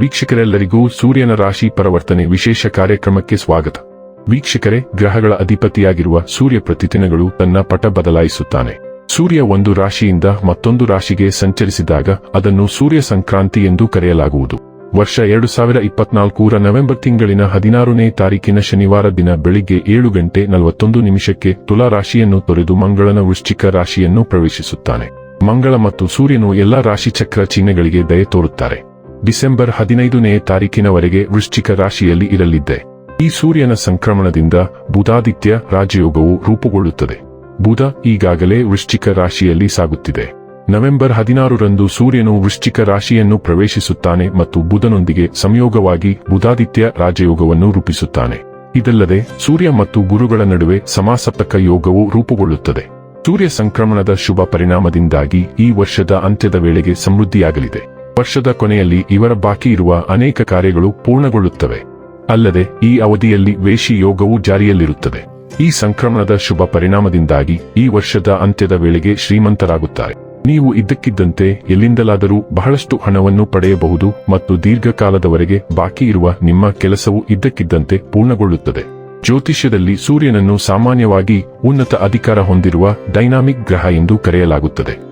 ವೀಕ್ಷಕರೆಲ್ಲರಿಗೂ ಸೂರ್ಯನ ರಾಶಿ ಪರಿವರ್ತನೆ ವಿಶೇಷ ಕಾರ್ಯಕ್ರಮಕ್ಕೆ ಸ್ವಾಗತ. ವೀಕ್ಷಕರೇ, ಗ್ರಹಗಳ ಅಧಿಪತಿಯಾಗಿರುವ ಸೂರ್ಯ ಪ್ರತಿದಿನಗಳು ತನ್ನ ಪಟ ಬದಲಾಯಿಸುತ್ತಾನೆ. ಸೂರ್ಯ ಒಂದು ರಾಶಿಯಿಂದ ಮತ್ತೊಂದು ರಾಶಿಗೆ ಸಂಚರಿಸಿದಾಗ ಅದನ್ನು ಸೂರ್ಯ ಸಂಕ್ರಾಂತಿ ಎಂದು ಕರೆಯಲಾಗುವುದು. ವರ್ಷ ಎರಡು ಸಾವಿರ ಇಪ್ಪತ್ನಾಲ್ಕೂರ ನವೆಂಬರ್ ತಿಂಗಳಿನ ಹದಿನಾರನೇ ತಾರೀಕಿನ ಶನಿವಾರ ದಿನ ಬೆಳಿಗ್ಗೆ ಏಳು ಗಂಟೆ ನಲವತ್ತೊಂದು ನಿಮಿಷಕ್ಕೆ ತುಲಾ ರಾಶಿಯನ್ನು ತೊರೆದು ಮಂಗಳನ ವೃಶ್ಚಿಕ ರಾಶಿಯನ್ನು ಪ್ರವೇಶಿಸುತ್ತಾನೆ. ಮಂಗಳ ಮತ್ತು ಸೂರ್ಯನು ಎಲ್ಲಾ ರಾಶಿಚಕ್ರ ಚಿಹ್ನೆಗಳಿಗೆ ದಯೆ ತೋರುತ್ತಾರೆ. ಡಿಸೆಂಬರ್ ಹದಿನೈದನೇ ತಾರೀಕಿನವರೆಗೆ ವೃಶ್ಚಿಕ ರಾಶಿಯಲ್ಲಿ ಇರಲಿದ್ದೆ. ಈ ಸೂರ್ಯನ ಸಂಕ್ರಮಣದಿಂದ ಬುಧಾದಿತ್ಯ ರಾಜಯೋಗವು ರೂಪುಗೊಳ್ಳುತ್ತದೆ. ಬುಧ ಈಗಾಗಲೇ ವೃಶ್ಚಿಕ ರಾಶಿಯಲ್ಲಿ ಸಾಗುತ್ತಿದೆ. ನವೆಂಬರ್ ಹದಿನಾರರಂದು ಸೂರ್ಯನು ವೃಶ್ಚಿಕ ರಾಶಿಯನ್ನು ಪ್ರವೇಶಿಸುತ್ತಾನೆ ಮತ್ತು ಬುಧನೊಂದಿಗೆ ಸಂಯೋಗವಾಗಿ ಬುಧಾದಿತ್ಯ ರಾಜಯೋಗವನ್ನು ರೂಪಿಸುತ್ತಾನೆ. ಇದಲ್ಲದೆ ಸೂರ್ಯ ಮತ್ತು ಗುರುಗಳ ನಡುವೆ ಸಮಾಸಪ್ತಕ ಯೋಗವು ರೂಪುಗೊಳ್ಳುತ್ತದೆ. ಸೂರ್ಯ ಸಂಕ್ರಮಣದ ಶುಭ ಪರಿಣಾಮದಿಂದಾಗಿ ಈ ವರ್ಷದ ಅಂತ್ಯದ ವೇಳೆಗೆ ಸಮೃದ್ಧಿಯಾಗಲಿದೆ. ವರ್ಷದ ಕೊನೆಯಲ್ಲಿ ಇವರ ಬಾಕಿ ಇರುವ ಅನೇಕ ಕಾರ್ಯಗಳು ಪೂರ್ಣಗೊಳ್ಳುತ್ತವೆ. ಅಲ್ಲದೆ, ಈ ಅವಧಿಯಲ್ಲಿ ವೇಷಿ ಯೋಗವು ಜಾರಿಯಲ್ಲಿರುತ್ತದೆ. ಈ ಸಂಕ್ರಮಣದ ಶುಭ ಪರಿಣಾಮದಿಂದಾಗಿ ಈ ವರ್ಷದ ಅಂತ್ಯದ ವೇಳೆಗೆ ಶ್ರೀಮಂತರಾಗುತ್ತಾರೆ. ನೀವು ಇದ್ದಕ್ಕಿದ್ದಂತೆ ಎಲ್ಲಿಂದಲಾದರೂ ಬಹಳಷ್ಟು ಹಣವನ್ನು ಪಡೆಯಬಹುದು ಮತ್ತು ದೀರ್ಘಕಾಲದವರೆಗೆ ಬಾಕಿ ಇರುವ ನಿಮ್ಮ ಕೆಲಸವು ಇದ್ದಕ್ಕಿದ್ದಂತೆ ಪೂರ್ಣಗೊಳ್ಳುತ್ತದೆ. ಜ್ಯೋತಿಷ್ಯದಲ್ಲಿ ಸೂರ್ಯನನ್ನು ಸಾಮಾನ್ಯವಾಗಿ ಉನ್ನತ ಅಧಿಕಾರ ಹೊಂದಿರುವ ಡೈನಾಮಿಕ್ ಗ್ರಹ ಎಂದು ಕರೆಯಲಾಗುತ್ತದೆ.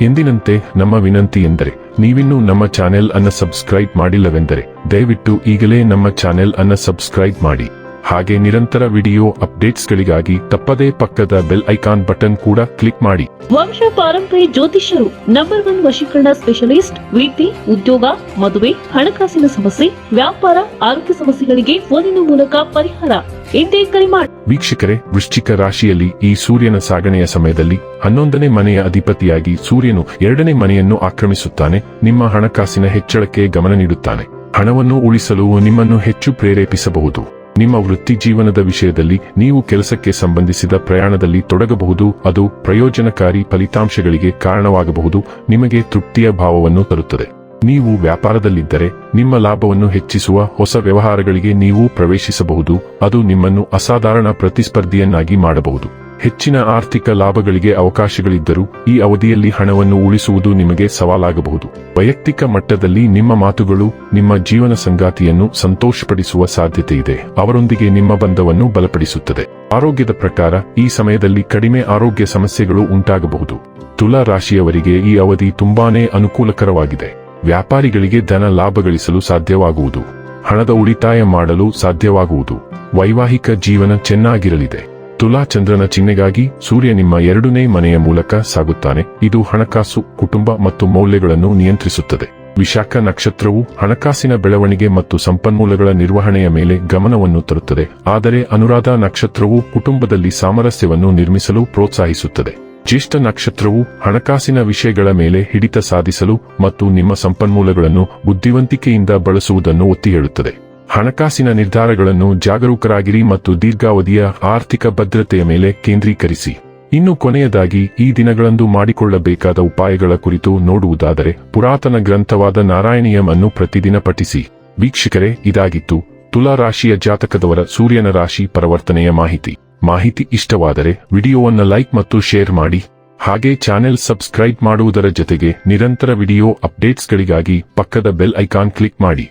ಎಂದಿನಂತೆ ನಮ್ಮ ವಿನಂತಿ ಎಂದರೆ, ನೀವಿನ್ನೂ ನಮ್ಮ ಚಾನೆಲ್ ಅನ್ನು ಸಬ್ಸ್ಕ್ರೈಬ್ ಮಾಡಿಲ್ಲವೆಂದರೆ, ದಯವಿಟ್ಟು ಈಗಲೇ ನಮ್ಮ ಚಾನೆಲ್ ಅನ್ನು ಸಬ್ಸ್ಕ್ರೈಬ್ ಮಾಡಿ. ಹಾಗೆ ನಿರಂತರ ವಿಡಿಯೋ ಅಪ್ಡೇಟ್ಸ್ಗಳಿಗಾಗಿ ತಪ್ಪದೇ ಪಕ್ಕದ ಬೆಲ್ ಐಕಾನ್ ಬಟನ್ ಕೂಡ ಕ್ಲಿಕ್ ಮಾಡಿ. ವಂಶ ಪಾರಂಪರಿ ಜ್ಯೋತಿಷ್ಯರು ನಂಬರ್ ಒನ್ ವಶೀಕರಣ ಸ್ಪೆಷಲಿಸ್ಟ್ ವೃತ್ತಿ ಉದ್ಯೋಗ ಮದುವೆ ಹಣಕಾಸಿನ ಸಮಸ್ಯೆ ವ್ಯಾಪಾರ ಆರೋಗ್ಯ ಸಮಸ್ಯೆಗಳಿಗೆ ಫೋನಿನ ಮೂಲಕ ಪರಿಹಾರ. ಇಂದೇ ಕರೆ ಮಾಡಿ ವೀಕ್ಷಕರೇ ವೃಶ್ಚಿಕ ರಾಶಿಯಲ್ಲಿ ಈ ಸೂರ್ಯನ ಸಾಗಣೆಯ ಸಮಯದಲ್ಲಿ ಹನ್ನೊಂದನೇ ಮನೆಯ ಅಧಿಪತಿಯಾಗಿ ಸೂರ್ಯನು ಎರಡನೇ ಮನೆಯನ್ನು ಆಕ್ರಮಿಸುತ್ತಾನೆ ನಿಮ್ಮ ಹಣಕಾಸಿನ ಹೆಚ್ಚಳಕ್ಕೆ ಗಮನ ನೀಡುತ್ತಾನೆ. ಹಣವನ್ನು ಉಳಿಸಲು ನಿಮ್ಮನ್ನು ಹೆಚ್ಚು ಪ್ರೇರೇಪಿಸಬಹುದು. ನಿಮ್ಮ ವೃತ್ತಿ ಜೀವನದ ವಿಷಯದಲ್ಲಿ ನೀವು ಕೆಲಸಕ್ಕೆ ಸಂಬಂಧಿಸಿದ ಪ್ರಯಾಣದಲ್ಲಿ ತೊಡಗಬಹುದು, ಅದು ಪ್ರಯೋಜನಕಾರಿ ಫಲಿತಾಂಶಗಳಿಗೆ ಕಾರಣವಾಗಬಹುದು, ನಿಮಗೆ ತೃಪ್ತಿಯ ಭಾವವನ್ನು ತರುತ್ತದೆ. ನೀವು ವ್ಯಾಪಾರದಲ್ಲಿದ್ದರೆ, ನಿಮ್ಮ ಲಾಭವನ್ನು ಹೆಚ್ಚಿಸುವ ಹೊಸ ವ್ಯವಹಾರಗಳಿಗೆ ನೀವು ಪ್ರವೇಶಿಸಬಹುದು, ಅದು ನಿಮ್ಮನ್ನು ಅಸಾಧಾರಣ ಪ್ರತಿಸ್ಪರ್ಧಿಯನ್ನಾಗಿ ಮಾಡಬಹುದು. ಹೆಚ್ಚಿನ ಆರ್ಥಿಕ ಲಾಭಗಳಿಗೆ ಅವಕಾಶಗಳಿದ್ದರೂ ಈ ಅವಧಿಯಲ್ಲಿ ಹಣವನ್ನು ಉಳಿಸುವುದು ನಿಮಗೆ ಸವಾಲಾಗಬಹುದು. ವೈಯಕ್ತಿಕ ಮಟ್ಟದಲ್ಲಿ ನಿಮ್ಮ ಮಾತುಗಳು, ನಿಮ್ಮ ಜೀವನ ಸಂಗಾತಿಯನ್ನು ಸಂತೋಷಪಡಿಸುವ ಸಾಧ್ಯತೆ ಇದೆ. ಅವರೊಂದಿಗೆ ನಿಮ್ಮ ಬಂಧವನ್ನು ಬಲಪಡಿಸುತ್ತದೆ. ಆರೋಗ್ಯದ ಪ್ರಕಾರ ಈ ಸಮಯದಲ್ಲಿ ಕಡಿಮೆ ಆರೋಗ್ಯ ಸಮಸ್ಯೆಗಳು ಉಂಟಾಗಬಹುದು. ತುಲಾ ರಾಶಿಯವರಿಗೆ ಈ ಅವಧಿ ತುಂಬಾನೇ ಅನುಕೂಲಕರವಾಗಿದೆ. ವ್ಯಾಪಾರಿಗಳಿಗೆ ಧನ ಲಾಭ ಗಳಿಸಲು ಸಾಧ್ಯವಾಗುವುದು. ಹಣದ ಉಳಿತಾಯ ಮಾಡಲು ಸಾಧ್ಯವಾಗುವುದು. ವೈವಾಹಿಕ ಜೀವನ ಚೆನ್ನಾಗಿರಲಿದೆ. ತುಲಾ ಚಂದ್ರನ ಚಿಹ್ನೆಗಾಗಿ ಸೂರ್ಯ ನಿಮ್ಮ ಎರಡನೇ ಮನೆಯ ಮೂಲಕ ಸಾಗುತ್ತಾನೆ. ಇದು ಹಣಕಾಸು, ಕುಟುಂಬ ಮತ್ತು ಮೌಲ್ಯಗಳನ್ನು ನಿಯಂತ್ರಿಸುತ್ತದೆ. ವಿಶಾಖ ನಕ್ಷತ್ರವು ಹಣಕಾಸಿನ ಬೆಳವಣಿಗೆ ಮತ್ತು ಸಂಪನ್ಮೂಲಗಳ ನಿರ್ವಹಣೆಯ ಮೇಲೆ ಗಮನವನ್ನು ತರುತ್ತದೆ. ಆದರೆ ಅನುರಾಧ ನಕ್ಷತ್ರವು ಕುಟುಂಬದಲ್ಲಿ ಸಾಮರಸ್ಯವನ್ನು ನಿರ್ಮಿಸಲು ಪ್ರೋತ್ಸಾಹಿಸುತ್ತದೆ. ಜ್ಯೇಷ್ಠ ನಕ್ಷತ್ರವು ಹಣಕಾಸಿನ ವಿಷಯಗಳ ಮೇಲೆ ಹಿಡಿತ ಸಾಧಿಸಲು ಮತ್ತು ನಿಮ್ಮ ಸಂಪನ್ಮೂಲಗಳನ್ನು ಬುದ್ಧಿವಂತಿಕೆಯಿಂದ ಬಳಸುವುದನ್ನು ಒತ್ತಿ ಹೇಳುತ್ತದೆ. ಹಣಕಾಸಿನ ನಿರ್ಧಾರಗಳನ್ನು ಜಾಗರೂಕರಾಗಿರಿ ಮತ್ತು ದೀರ್ಘಾವಧಿಯ ಆರ್ಥಿಕ ಭದ್ರತೆಯ ಮೇಲೆ ಕೇಂದ್ರೀಕರಿಸಿ. ಇನ್ನು ಕೊನೆಯದಾಗಿ, ಈ ದಿನಗಳಂದು ಮಾಡಿಕೊಳ್ಳಬೇಕಾದ ಉಪಾಯಗಳ ಕುರಿತು ನೋಡುವುದಾದರೆ, ಪುರಾತನ ಗ್ರಂಥವಾದ ನಾರಾಯಣೀಯಂ ಅನ್ನು ಪ್ರತಿದಿನ ಪಠಿಸಿ. ವೀಕ್ಷಕರೇ, ಇದಾಗಿತ್ತು. ತುಲಾ ರಾಶಿಯ ಜಾತಕದವರ ಸೂರ್ಯನ ರಾಶಿ ಪರಿವರ್ತನೆಯ ಮಾಹಿತಿ. ಮಾಹಿತಿ ಇಷ್ಟವಾದರೆ, ವಿಡಿಯೋವನ್ನು ಲೈಕ್ ಮತ್ತು ಶೇರ್ ಮಾಡಿ. ಹಾಗೆ ಚಾನೆಲ್ ಸಬ್ಸ್ಕ್ರೈಬ್ ಮಾಡುವುದರ ಜೊತೆಗೆ ನಿರಂತರ ವಿಡಿಯೋ ಅಪ್ಡೇಟ್ಸ್ಗಳಿಗಾಗಿ ಪಕ್ಕದ ಬೆಲ್ ಐಕಾನ್ ಕ್ಲಿಕ್ ಮಾಡಿ.